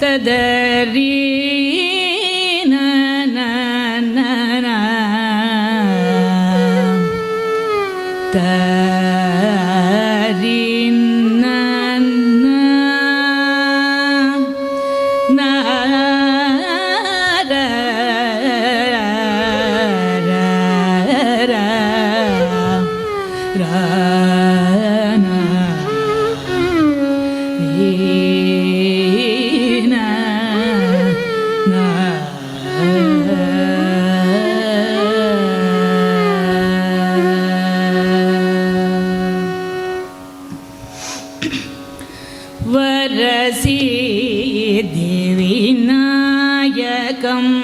تدري சீ தேவி நாயகம்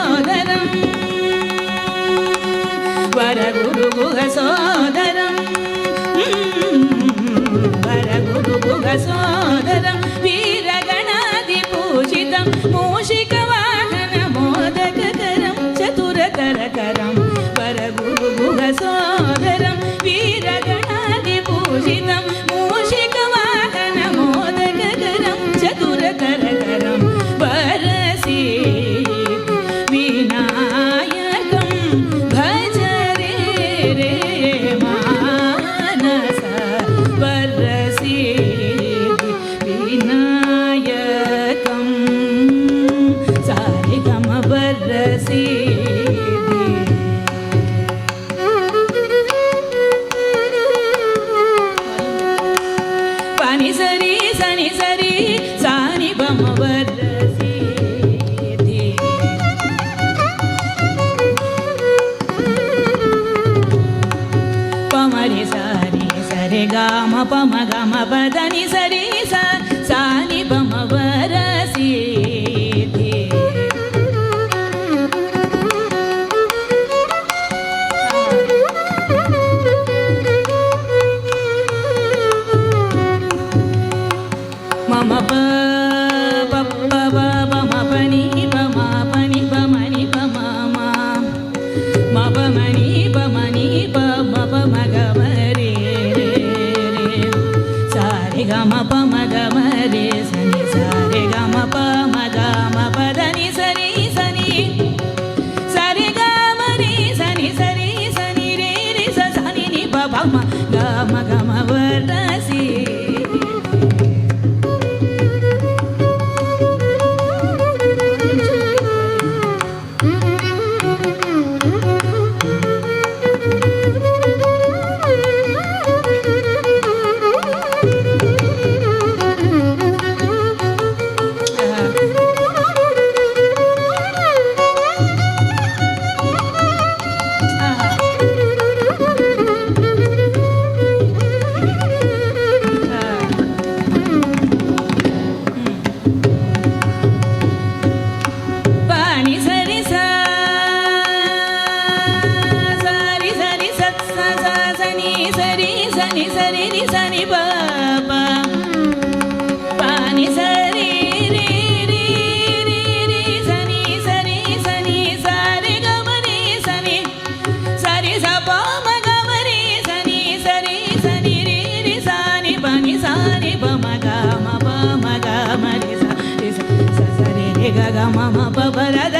சோதரம். வரகுரு குக சோதரம். வரகுரு குக சோதரம். வீரகணாதி பூஷிதம் மூஷிக సని సరి సని సరి సాని బమ పమరి సారి సరి గమ పమ గమ సరి సాని బమ சனி பாபா பானி சரி ரீ ரீ ரீ ரீ சனி சரி சனி சரி கமரி சனி சரி சபாம கமரி சனி சரி சனி ரீ ரீ சானி பனி சானி பம கம பம கமரி சரி சரி ரே க க ம ம ப ப ர த நி சரி